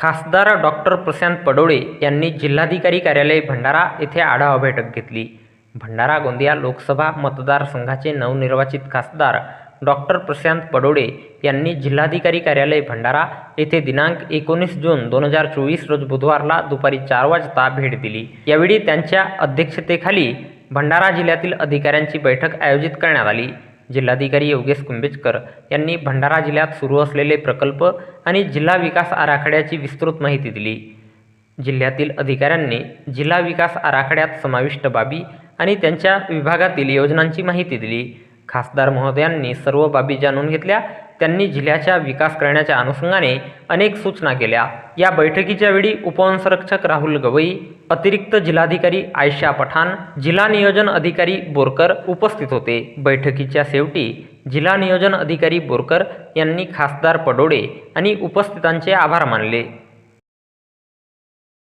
खासदार डॉक्टर प्रशांत पडोळे यांनी जिल्हाधिकारी कार्यालय भंडारा येथे आढावा बैठक घेतली. भंडारा गोंदिया लोकसभा मतदारसंघाचे नवनिर्वाचित खासदार डॉक्टर प्रशांत पडोळे यांनी जिल्हाधिकारी कार्यालय भंडारा येथे दिनांक एकोणीस जून दोन हजार चोवीस रोज बुधवारला दुपारी चार वाजता भेट दिली. यावेळी त्यांच्या अध्यक्षतेखाली भंडारा जिल्ह्यातील अधिकाऱ्यांची बैठक आयोजित करण्यात आली. जिल्हाधिकारी योगेश कुंभेजकर यांनी भंडारा जिल्ह्यात सुरू असलेले प्रकल्प आणि जिल्हा विकास आराखड्याची विस्तृत माहिती दिली. जिल्ह्यातील अधिकाऱ्यांनी जिल्हा विकास आराखड्यात समाविष्ट बाबी आणि त्यांच्या विभागातील योजनांची माहिती दिली. खासदार महोदयांनी सर्व बाबी जाणून घेतल्या. त्यांनी जिल्ह्याचा विकास करण्याच्या अनुषंगाने अनेक सूचना केल्या. या बैठकीच्या वेळी उपवनसंरक्षक राहुल गवई अतिरिक्त जिल्हाधिकारी आयशा पठाण जिल्हा नियोजन अधिकारी बोरकर उपस्थित होते. बैठकीच्या शेवटी जिल्हा नियोजन अधिकारी बोरकर यांनी खासदार पडोडे आणि उपस्थितांचे आभार मानले.